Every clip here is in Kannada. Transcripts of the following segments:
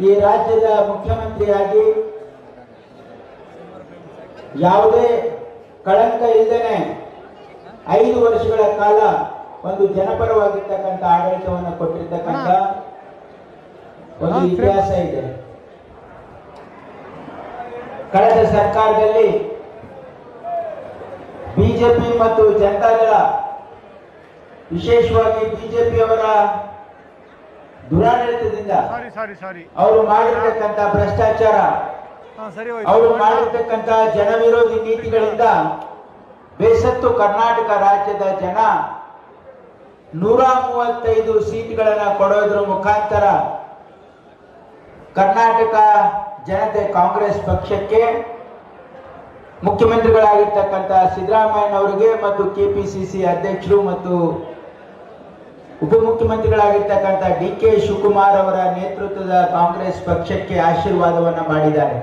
ಈ ರಾಜ್ಯದ ಮುಖ್ಯಮಂತ್ರಿಯಾಗಿ ಯಾವುದೇ ಕಳಂಕ ಇಲ್ಲದೇನೆ ಐದು ವರ್ಷಗಳ ಕಾಲ ಒಂದು ಜನಪರವಾಗಿರ್ತಕ್ಕಂಥ ಆಡಳಿತವನ್ನು ಕೊಟ್ಟಿರ್ತಕ್ಕಂಥ ಒಂದು ಇತಿಹಾಸ ಇದೆ. ಕಳೆದ ಸರ್ಕಾರದಲ್ಲಿ ಬಿಜೆಪಿ ಮತ್ತು ಜನತಾದಳ ವಿಶೇಷವಾಗಿ ಬಿಜೆಪಿಯವರ ದುರಾಡಳಿತದಿಂದ ಅವರು ಮಾಡಿರ್ತಕ್ಕಂತ ಭ್ರಷ್ಟಾಚಾರ ಅವರು ಮಾಡಿರ್ತಕ್ಕಂತ ಜನವಿರೋಧಿ ನೀತಿಗಳಿಂದ ಬೇಸತ್ತು ಕರ್ನಾಟಕ ರಾಜ್ಯದ ಜನ ನೂರ ಮೂವತ್ತೈದು ಸೀಟ್ಗಳನ್ನ ಕೊಡೋದ್ರ ಮುಖಾಂತರ ಕರ್ನಾಟಕ ಜನತೆ ಕಾಂಗ್ರೆಸ್ ಪಕ್ಷಕ್ಕೆ ಮುಖ್ಯಮಂತ್ರಿಗಳಾಗಿರ್ತಕ್ಕಂಥ ಸಿದ್ದರಾಮಯ್ಯನವರಿಗೆ ಮತ್ತು ಕೆಪಿಸಿಸಿ ಅಧ್ಯಕ್ಷರು ಮತ್ತು ಉಪಮುಖ್ಯಮಂತ್ರಿಗಳಾಗಿರ್ತಕ್ಕಂಥ ಡಿ ಕೆ ಶಿವಕುಮಾರ್ ಅವರ ನೇತೃತ್ವದ ಕಾಂಗ್ರೆಸ್ ಪಕ್ಷಕ್ಕೆ ಆಶೀರ್ವಾದವನ್ನ ಮಾಡಿದ್ದಾರೆ.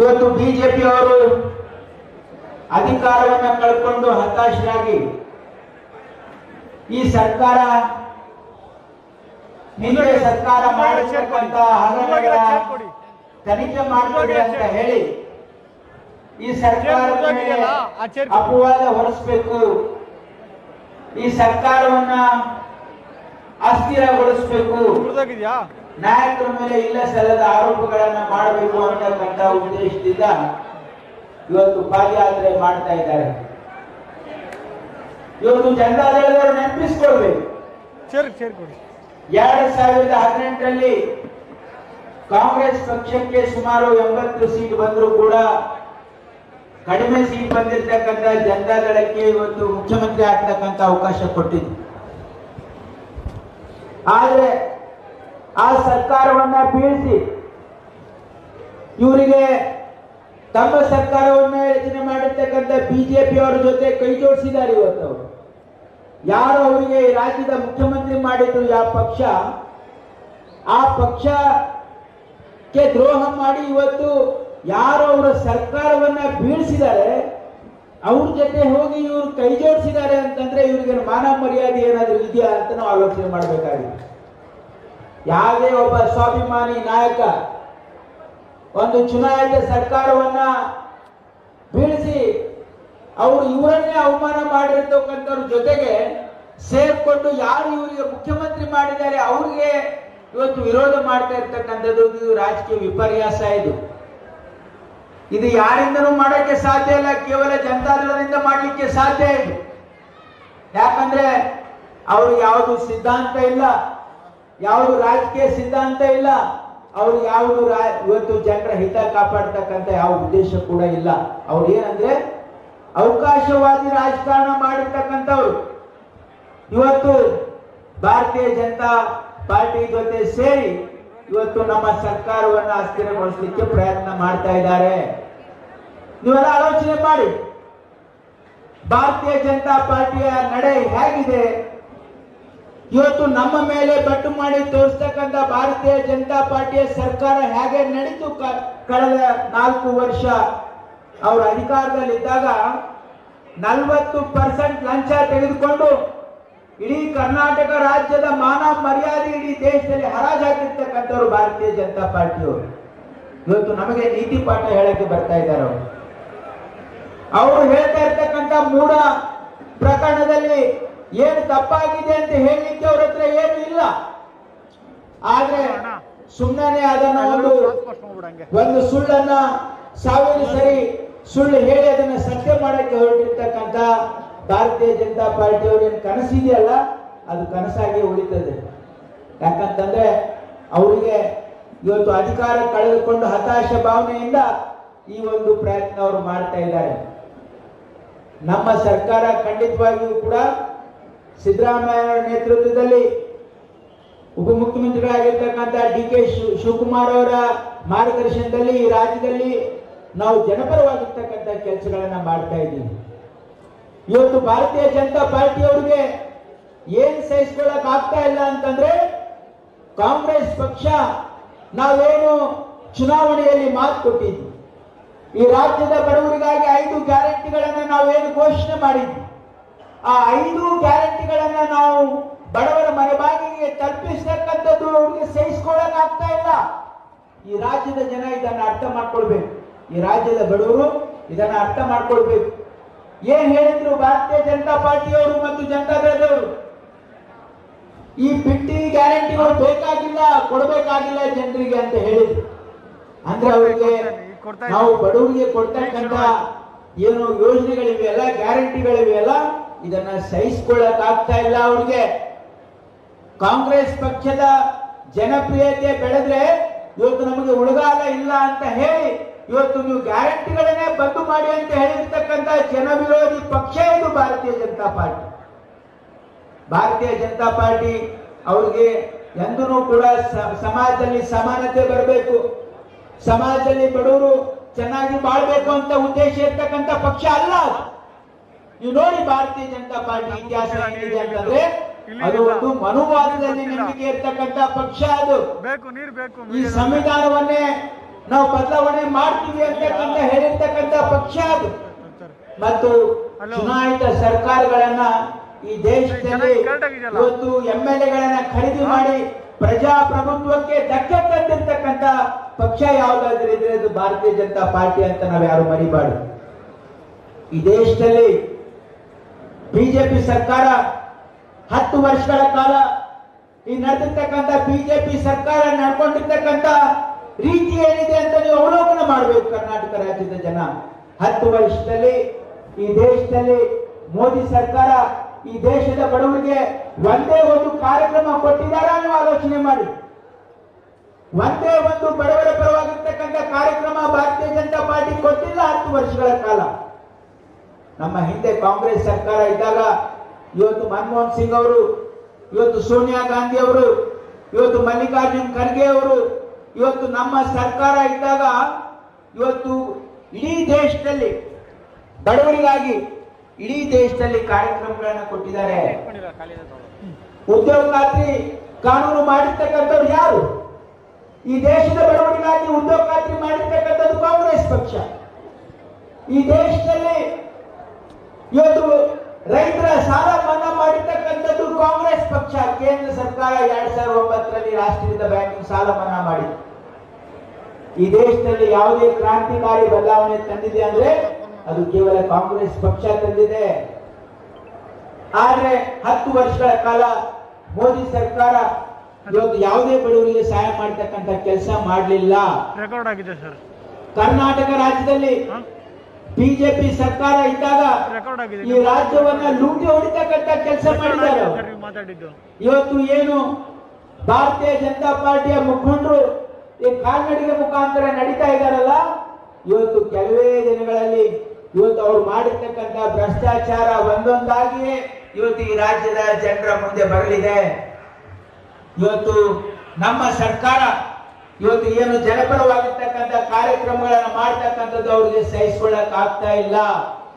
ಇವತ್ತು ಬಿಜೆಪಿ ಅವರು ಅಧಿಕಾರವನ್ನ ಕಳ್ಕೊಂಡು ಹತಾಶರಾಗಿ ಈ ಸರ್ಕಾರ ಹಿಂದೆ ಸರ್ಕಾರ ಮಾಡಿರ್ತಕ್ಕಂಥ ಹಗರಣಗಳ ತನಿಖೆ ಮಾಡಬೇಡಿ ಅಂತ ಹೇಳಿ ಈ ಸರ್ಕಾರ. ಅಪವಾದ ಹೊರಿಸಬೇಕು. ಈ ಸರ್ಕಾರವನ್ನ ಅಸ್ಥಿರಗೊಳಿಸಬೇಕು. ನಾಯಕರ ಮೇಲೆ ಇಲ್ಲ ಸಲ್ಲದ ಆರೋಪಗಳನ್ನ ಮಾಡಬೇಕು ಅಂತಕ್ಕಂಥ ಉದ್ದೇಶದಿಂದ ಇವತ್ತು ಪಾದಯಾತ್ರೆ ಮಾಡ್ತಾ ಇದ್ದಾರೆ. ಇವತ್ತು ಜನತಾದಳದವರು ನೆನಪಿಸ್ಕೊಳ್ಬೇಕು. ಎರಡ್ ಸಾವಿರದ ಹದಿನೆಂಟರಲ್ಲಿ ಕಾಂಗ್ರೆಸ್ ಪಕ್ಷಕ್ಕೆ ಸುಮಾರು ಎಂಬತ್ತು ಸೀಟ್ ಬಂದರೂ ಕೂಡ ಕಡಿಮೆ ಸೀಟ್ ಬಂದಿರತಕ್ಕಂಥ ಜನತಾದಳಕ್ಕೆ ಇವತ್ತು ಮುಖ್ಯಮಂತ್ರಿ ಆಗ್ತಕ್ಕಂತ ಅವಕಾಶ ಕೊಟ್ಟಿದ್ರು ಆದ್ರೆ ಆ ಸರ್ಕಾರವನ್ನ ಬೀಳಿಸಿ ಇವರಿಗೆ ತಮ್ಮ ಸರ್ಕಾರವನ್ನ ರಚನೆ ಮಾಡಿರ್ತಕ್ಕಂಥ ಬಿಜೆಪಿ ಅವರ ಜೊತೆ ಕೈ ಜೋಡಿಸಿದ್ದಾರೆ ಇವತ್ತು ಅವರು. ಯಾರು ಅವರಿಗೆ ಈ ರಾಜ್ಯದ ಮುಖ್ಯಮಂತ್ರಿ ಮಾಡಿದ್ರು ಯಾವ ಪಕ್ಷ, ಆ ಪಕ್ಷಕ್ಕೆ ದ್ರೋಹ ಮಾಡಿ ಇವತ್ತು ಯಾರು ಅವರ ಸರ್ಕಾರವನ್ನ ಬೀಳಿಸಿದ್ದಾರೆ, ಅವ್ರ ಜೊತೆ ಹೋಗಿ ಇವರು ಕೈ ಜೋಡಿಸಿದ್ದಾರೆ ಅಂತಂದ್ರೆ ಇವರಿಗೆ ಮಾನ ಮರ್ಯಾದೆ ಏನಾದ್ರೂ ಇದೆಯಾ ಅಂತ ನಾವು ಆಲೋಚನೆ ಮಾಡಬೇಕಾಗಿದೆ. ಯಾವುದೇ ಒಬ್ಬ ಸ್ವಾಭಿಮಾನಿ ನಾಯಕ ಒಂದು ಚುನಾಯಿತ ಸರ್ಕಾರವನ್ನ ಬೀಳಿಸಿ ಅವರು ಇವರನ್ನೇ ಅವಮಾನ ಮಾಡಿರ್ತಕ್ಕಂಥವ್ರ ಜೊತೆಗೆ ಸೇರ್ಕೊಂಡು ಯಾರು ಇವರಿಗೆ ಮುಖ್ಯಮಂತ್ರಿ ಮಾಡಿದ್ದಾರೆ, ಅವ್ರಿಗೆ ಇವತ್ತು ವಿರೋಧ ಮಾಡ್ತಾ ಇರ್ತಕ್ಕಂಥದ್ದು ರಾಜಕೀಯ ವಿಪರ್ಯಾಸ ಇದು. ಇದು ಯಾರಿಂದನೂ ಮಾಡೋಕ್ಕೆ ಸಾಧ್ಯ ಇಲ್ಲ, ಕೇವಲ ಜನತಾದಳದಿಂದ ಮಾಡಲಿಕ್ಕೆ ಸಾಧ್ಯ ಇದೆ. ಯಾಕಂದ್ರೆ ಅವರು ಯಾವುದು ಸಿದ್ಧಾಂತ ಇಲ್ಲ, ಯಾವುದು ರಾಜಕೀಯ ಸಿದ್ಧಾಂತ ಇಲ್ಲ, ಅವರು ಯಾವುದು ಇವತ್ತು ಜನರ ಹಿತ ಕಾಪಾಡ್ತಕ್ಕಂಥ ಯಾವ ಉದ್ದೇಶ ಕೂಡ ಇಲ್ಲ. ಅವ್ರು ಏನಂದ್ರೆ ಅವಕಾಶವಾದಿ ರಾಜಕಾರಣ ಮಾಡಿರ್ತಕ್ಕಂಥವ್ರು. ಇವತ್ತು ಭಾರತೀಯ ಜನತಾ ಪಾರ್ಟಿ ಜೊತೆ ಸೇರಿ ಇವತ್ತು ನಮ್ಮ ಸರ್ಕಾರವನ್ನ ಅಸ್ಥಿರಗೊಳಿಸಲಿಕ್ಕೆ ಪ್ರಯತ್ನ ಮಾಡ್ತಾ ಇದ್ದಾರೆ. ನೀವೆಲ್ಲ ಆಲೋಚನೆ ಮಾಡಿ. ಭಾರತೀಯ ಜನತಾ ಪಾರ್ಟಿಯ ನಡೆ ಹೇಗಿದೆ? ಇವತ್ತು ನಮ್ಮ ಮೇಲೆ ಬಟ್ಟು ಮಾಡಿ ತೋರಿಸ್ತಕ್ಕಂಥ ಭಾರತೀಯ ಜನತಾ ಪಾರ್ಟಿಯ ಸರ್ಕಾರ ಹೇಗೆ ನಡೀತು ಕಳೆದ ನಾಲ್ಕು ವರ್ಷ? ಅವರು ಅಧಿಕಾರದಲ್ಲಿದ್ದಾಗ ನಲವತ್ತು ಪರ್ಸೆಂಟ್ ಲಂಚ ತೆಗೆದುಕೊಂಡು ಇಡೀ ಕರ್ನಾಟಕ ರಾಜ್ಯದ ಮಾನ ಮರ್ಯಾದೆ ದೇಶದಲ್ಲಿ ಹರಾಜಾಕಿರ್ತಕ್ಕಂಥವ್ರು ಭಾರತೀಯ ಜನತಾ ಪಾರ್ಟಿಯವರು. ಇವತ್ತು ನಮಗೆ ನೀತಿ ಪಾಠ ಹೇಳಕ್ಕೆ ಬರ್ತಾ ಇದ್ದಾರೆ ಅವರು. ಅವರು ಹೇಳ್ತಾ ಇರ್ತಕ್ಕಂಥ ಮೂಢ ಪ್ರಕರಣದಲ್ಲಿ ಏನು ತಪ್ಪಾಗಿದೆ ಅಂತ ಹೇಳಲಿಕ್ಕೆ ಅವ್ರ ಹತ್ರ ಏನು ಇಲ್ಲ. ಆದ್ರೆ ಸುಮ್ಮನೆ ಅದನ್ನ ಒಂದು ಒಂದು ಸುಳ್ಳನ್ನ ಸಾವಿರ ಸರಿ ಸುಳ್ಳು ಹೇಳಿ ಅದನ್ನ ಸತ್ಯ ಮಾಡಕ್ಕೆ ಹೊರಟಿರ್ತಕ್ಕಂಥ ಭಾರತೀಯ ಜನತಾ ಪಾರ್ಟಿಯವ್ರ ಏನು ಕನಸಿದೆಯಲ್ಲ? ಅದು ಕನಸಾಗಿ ಉಳಿತದೆ. ಯಾಕಂತಂದ್ರೆ ಅವರಿಗೆ ಇವತ್ತು ಅಧಿಕಾರ ಕಳೆದುಕೊಂಡು ಹತಾಶ ಭಾವನೆಯಿಂದ ಈ ಒಂದು ಪ್ರಯತ್ನ ಅವರು ಮಾಡ್ತಾ ಇದ್ದಾರೆ. ನಮ್ಮ ಸರ್ಕಾರ ಖಂಡಿತವಾಗಿಯೂ ಕೂಡ ಸಿದ್ದರಾಮಯ್ಯ ನೇತೃತ್ವದಲ್ಲಿ ಉಪಮುಖ್ಯಮಂತ್ರಿಗಳಾಗಿರ್ತಕ್ಕಂಥ ಡಿ ಕೆ ಶಿವಕುಮಾರ್ ಅವರ ಮಾರ್ಗದರ್ಶನದಲ್ಲಿ ಈ ರಾಜ್ಯದಲ್ಲಿ ನಾವು ಜನಪರವಾಗಿರ್ತಕ್ಕಂಥ ಕೆಲಸಗಳನ್ನ ಮಾಡ್ತಾ ಇದ್ದೀವಿ. ಇವತ್ತು ಭಾರತೀಯ ಜನತಾ ಪಾರ್ಟಿಯವರಿಗೆ ಏನ್ ಸಹಿಸ್ಕೊಳ್ಳಕ್ ಆಗ್ತಾ ಇಲ್ಲ ಅಂತಂದ್ರೆ ಕಾಂಗ್ರೆಸ್ ಪಕ್ಷ ನಾವೇನು ಚುನಾವಣೆಯಲ್ಲಿ ಮಾತು ಕೊಟ್ಟಿದ್ವಿ. ಈ ರಾಜ್ಯದ ಬಡವರಿಗಾಗಿ ಐದು ಗ್ಯಾರಂಟಿಗಳನ್ನು ನಾವೇನು ಘೋಷಣೆ ಮಾಡಿದ್ವಿ. ಆ ಐದು ಗ್ಯಾರಂಟಿಗಳನ್ನು ನಾವು ಬಡವರ ಮನೆ ಬಾಗಿಲಿಗೆ ತಲುಪಿಸ್ತಕ್ಕಂಥದ್ದು ಅವ್ರಿಗೆ ಸಹಿಸ್ಕೊಳ್ಳಕ್ ಆಗ್ತಾ ಇಲ್ಲ. ಈ ರಾಜ್ಯದ ಜನ ಇದನ್ನ ಅರ್ಥ ಮಾಡ್ಕೊಳ್ಬೇಕು. ಈ ರಾಜ್ಯದ ಬಡವರು ಇದನ್ನ ಅರ್ಥ ಮಾಡ್ಕೊಳ್ಬೇಕು. ಏನ್ ಹೇಳಿದ್ರು ಭಾರತೀಯ ಜನತಾ ಪಾರ್ಟಿಯವರು ಮತ್ತು ಜನತಾದಳದವರು ಈ ಬಿಟ್ಟಿ ಗ್ಯಾರಂಟಿಗಳು ಬೇಕಾಗಿಲ್ಲ ಕೊಡಬೇಕಾಗಿಲ್ಲ ಜನರಿಗೆ ಅಂತ ಹೇಳಿದ್ರು. ಅಂದ್ರೆ ಅವರಿಗೆ ನಾವು ಬಡವರಿಗೆ ಕೊಡ್ತಕ್ಕಂತ ಏನು ಯೋಜನೆಗಳಿವೆಯಲ್ಲ ಗ್ಯಾರಂಟಿಗಳಿವೆಯಲ್ಲ ಇದನ್ನ ಸಹಿಸಿಕೊಳ್ಳಕ್ ಆಗ್ತಾ ಇಲ್ಲ ಅವ್ರಿಗೆ. ಕಾಂಗ್ರೆಸ್ ಪಕ್ಷದ ಜನಪ್ರಿಯತೆ ಬೆಳೆದ್ರೆ ಇವತ್ತು ನಮಗೆ ಉಳಗಾಲ ಇಲ್ಲ ಅಂತ ಹೇಳಿ ಇವತ್ತು ನೀವು ಗ್ಯಾರಂಟಿಗಳನ್ನೇ ಬಂದು ಮಾಡಿ ಅಂತ ಹೇಳಿರ್ತಕ್ಕಂಥ ಜನ ವಿರೋಧಿ ಪಕ್ಷ ಇದು ಭಾರತೀಯ ಜನತಾ ಪಾರ್ಟಿ. ಭಾರತೀಯ ಜನತಾ ಪಾರ್ಟಿ ಅವ್ರಿಗೆ ಎಂದೂ ಕೂಡ ಸಮಾಜದಲ್ಲಿ ಸಮಾನತೆ ಬರಬೇಕು. ಸಮಾಜದಲ್ಲಿ ಬಡವರು ಚೆನ್ನಾಗಿ ಬಾಳ್ಬೇಕು ಅಂತ ಉದ್ದೇಶ ಇರ್ತಕ್ಕಂಥ ಪಕ್ಷ ಅಲ್ಲ. ನೀವು ನೋಡಿ ಭಾರತೀಯ ಜನತಾ ಪಾರ್ಟಿ ಇತಿಹಾಸ ಏನಿದೆ ಅಂತಂದ್ರೆ ಅದು ಒಂದು ಮನುವಾದದಲ್ಲಿ ನಂಬಿಕೆ ಇರ್ತಕ್ಕಂಥ ಪಕ್ಷ ಅದು. ಈ ಸಂವಿಧಾನವನ್ನೇ ನಾವು ಬದಲಾವಣೆ ಮಾಡ್ತೀವಿ ಅಂತಕ್ಕಂಥ ಹೇಳಿರ್ತಕ್ಕಂಥ ಪಕ್ಷ ಅದು. ಮತ್ತು ಚುನಾಯಿತ ಸರ್ಕಾರಗಳನ್ನ ಈ ದೇಶದಲ್ಲಿ ಇವತ್ತು ಎಂ ಎಲ್ ಎಗಳನ್ನ ಖರೀದಿ ಮಾಡಿ ಪ್ರಜಾಪ್ರಭುತ್ವಕ್ಕೆ ಧಕ್ಕೆ ತಂದಿರ್ತಕ್ಕಂತ ಪಕ್ಷ ಯಾವ್ದಾದ್ರೂ ಇದ್ರೆ ಅದು ಭಾರತೀಯ ಜನತಾ ಪಾರ್ಟಿ ಅಂತ ನಾವು ಯಾರು ಮರಿಬಾರ್ದು. ಈ ದೇಶದಲ್ಲಿ ಬಿಜೆಪಿ ಸರ್ಕಾರ ಹತ್ತು ವರ್ಷಗಳ ಕಾಲ ಈ ನಡೆದಿರ್ತಕ್ಕಂಥ ಬಿಜೆಪಿ ಸರ್ಕಾರ ನಡ್ಕೊಂಡಿರ್ತಕ್ಕಂಥ ರೀತಿ ಏನಿದೆ ಅಂತ ನೀವು ಅವಲೋಕನ ಮಾಡಬೇಕು ಕರ್ನಾಟಕ ರಾಜ್ಯದ ಜನ. ಹತ್ತು ವರ್ಷದಲ್ಲಿ ಈ ದೇಶದಲ್ಲಿ ಮೋದಿ ಸರ್ಕಾರ ಈ ದೇಶದ ಬಡವರಿಗೆ ಒಂದೇ ಒಂದು ಕಾರ್ಯಕ್ರಮ ಕೊಟ್ಟಿದ್ದಾರ ನೀವು ಆಲೋಚನೆ ಮಾಡಿ. ಒಂದೇ ಒಂದು ಬಡವರ ಪರವಾಗಿರ್ತಕ್ಕಂಥ ಕಾರ್ಯಕ್ರಮ ಭಾರತೀಯ ಜನತಾ ಪಾರ್ಟಿ ಕೊಟ್ಟಿಲ್ಲ ಹತ್ತು ವರ್ಷಗಳ ಕಾಲ. ನಮ್ಮ ಹಿಂದೆ ಕಾಂಗ್ರೆಸ್ ಸರ್ಕಾರ ಇದ್ದಾಗ ಇವತ್ತು ಮನಮೋಹನ್ ಸಿಂಗ್ ಅವರು, ಇವತ್ತು ಸೋನಿಯಾ ಗಾಂಧಿ ಅವರು, ಇವತ್ತು ಮಲ್ಲಿಕಾರ್ಜುನ್ ಖರ್ಗೆ ಅವರು, ಇವತ್ತು ನಮ್ಮ ಸರ್ಕಾರ ಇದ್ದಾಗ ಇವತ್ತು ಇಡೀ ದೇಶದಲ್ಲಿ ಬಡವರಿಗಾಗಿ ಇಡೀ ದೇಶದಲ್ಲಿ ಕಾರ್ಯಕ್ರಮಗಳನ್ನು ಕೊಟ್ಟಿದ್ದಾರೆ. ಉದ್ಯೋಗ ಖಾತ್ರಿ ಕಾನೂನು ಮಾಡಿರ್ತಕ್ಕಂಥವ್ರು ಯಾರು? ಈ ದೇಶದ ಬೆಳವಣಿಗೆಗಾಗಿ ಉದ್ಯೋಗ ಖಾತ್ರಿ ಮಾಡಿರ್ತಕ್ಕಂಥದ್ದು ಕಾಂಗ್ರೆಸ್ ಪಕ್ಷ. ಈ ದೇಶದಲ್ಲಿ ಇವತ್ತು ರೈತರ ಸಾಲ ಮನ್ನಾ ಮಾಡಿರ್ತಕ್ಕಂಥದ್ದು ಕಾಂಗ್ರೆಸ್ ಪಕ್ಷ. ಕೇಂದ್ರ ಸರ್ಕಾರ ಎರಡ್ ಸಾವಿರದ ಒಂಬತ್ತರಲ್ಲಿ ರಾಷ್ಟ್ರೀಯ ಬ್ಯಾಂಕ್ ಸಾಲ ಮನ್ನಾ ಮಾಡಿದೆ ಈ ದೇಶದಲ್ಲಿ ಯಾವುದೇ ಕ್ರಾಂತಿಕಾರಿ ಬದಲಾವಣೆ ತಂದಿದೆ ಅಂದ್ರೆ ಅದು ಕೇವಲ ಕಾಂಗ್ರೆಸ್ ಪಕ್ಷ ತಂದಿದೆ. ಆದ್ರೆ ಹತ್ತು ವರ್ಷಗಳ ಕಾಲ ಮೋದಿ ಸರ್ಕಾರ ಇವತ್ತು ಯಾವುದೇ ಬಡವರಿಗೆ ಸಹಾಯ ಮಾಡತಕ್ಕಂತ ಕೆಲಸ ಮಾಡಲಿಲ್ಲ. ರೆಕಾರ್ಡ್ ಆಗಿದೆ ಸರ್ ಕರ್ನಾಟಕ ರಾಜ್ಯದಲ್ಲಿ ಬಿಜೆಪಿ ಸರ್ಕಾರ ಇದ್ದಾಗ ಈ ರಾಜ್ಯವನ್ನ ಲೂಟಿ ಹೊಡಿತಕ್ಕಂತ ಕೆಲಸ ಮಾಡಿದ್ದಾರೆ. ಇವತ್ತು ಏನು ಭಾರತೀಯ ಜನತಾ ಪಾರ್ಟಿಯ ಮುಖಂಡರು ಈ ಕಾಲ್ನಡಿಗೆ ಮುಖಾಂತರ ನಡೀತಾ ಇದ್ದಾರಲ್ಲ? ಇವತ್ತು ಕೆಲವೇ ದಿನಗಳಲ್ಲಿ ಇವತ್ತು ಅವ್ರು ಮಾಡಿರ್ತಕ್ಕಂಥ ಭ್ರಷ್ಟಾಚಾರ ಒಂದೊಂದಾಗಿಯೇ ಇವತ್ತು ಈ ರಾಜ್ಯದ ಜನರ ಮುಂದೆ ಬರಲಿದೆ. ಇವತ್ತು ನಮ್ಮ ಸರ್ಕಾರ ಇವತ್ತು ಏನು ಜನಪರವಾಗಿರ್ತಕ್ಕಂಥ ಕಾರ್ಯಕ್ರಮಗಳನ್ನು ಮಾಡ್ತಕ್ಕಂಥದ್ದು ಅವ್ರಿಗೆ ಸಹಿಸ್ಕೊಳ್ಳಕ್ ಆಗ್ತಾ ಇಲ್ಲ.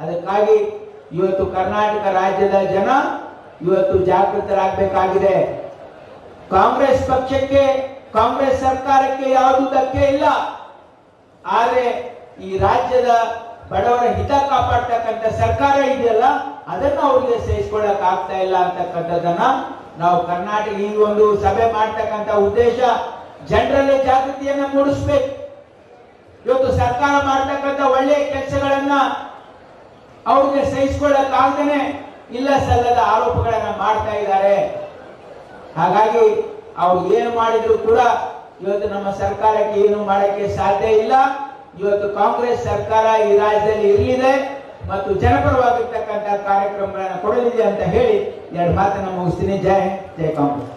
ಅದಕ್ಕಾಗಿ ಇವತ್ತು ಕರ್ನಾಟಕ ರಾಜ್ಯದ ಜನ ಇವತ್ತು ಜಾಗೃತರಾಗಬೇಕಾಗಿದೆ. ಕಾಂಗ್ರೆಸ್ ಪಕ್ಷಕ್ಕೆ, ಕಾಂಗ್ರೆಸ್ ಸರ್ಕಾರಕ್ಕೆ ಯಾವುದು ಧಕ್ಕೆ ಇಲ್ಲ. ಆದರೆ ಈ ರಾಜ್ಯದ ಬಡವರ ಹಿತ ಕಾಪಾಡ್ತಕ್ಕಂಥ ಸರ್ಕಾರ ಇದೆಯಲ್ಲ, ಅದನ್ನ ಅವರಿಗೆ ಸೇರಿಸ್ಕೊಳ್ಳಕ್ ಆಗ್ತಾ ಇಲ್ಲ ಅಂತಕ್ಕಂಥದ್ದನ್ನ ನಾವು ಕರ್ನಾಟಕ ಈ ಒಂದು ಸಭೆ ಮಾಡ್ತಕ್ಕಂಥ ಉದ್ದೇಶ ಜನರಲ್ಲಿ ಜಾಗೃತಿಯನ್ನ ಮೂಡಿಸ್ಬೇಕು. ಇವತ್ತು ಸರ್ಕಾರ ಮಾಡ್ತಕ್ಕಂಥ ಒಳ್ಳೆಯ ಕೆಲಸಗಳನ್ನ ಅವ್ರಿಗೆ ಸಹಿಸ್ಕೊಳ್ಳಕ್ ಆಗದೇನೆ ಇಲ್ಲ ಸಲ್ಲದ ಆರೋಪಗಳನ್ನ ಮಾಡ್ತಾ ಇದ್ದಾರೆ. ಹಾಗಾಗಿ ಅವ್ರು ಏನು ಮಾಡಿದ್ರು ಕೂಡ ಇವತ್ತು ನಮ್ಮ ಸರ್ಕಾರಕ್ಕೆ ಏನು ಮಾಡಕ್ಕೆ ಸಾಧ್ಯ ಇಲ್ಲ. ಇವತ್ತು ಕಾಂಗ್ರೆಸ್ ಸರ್ಕಾರ ಈ ರಾಜ್ಯದಲ್ಲಿ ಇರಲಿದೆ ಮತ್ತು ಜನಪರವಾಗಿರ್ತಕ್ಕಂಥ ಕಾರ್ಯಕ್ರಮಗಳನ್ನು ಕೊಡಲಿದೆ ಅಂತ ಹೇಳಿ ಎರಡು ಮಾತನ್ನು ಮುಗಿಸ್ತೀನಿ. ಜಯ ಜೈ ಕಾಂಗ್ರೆಸ್.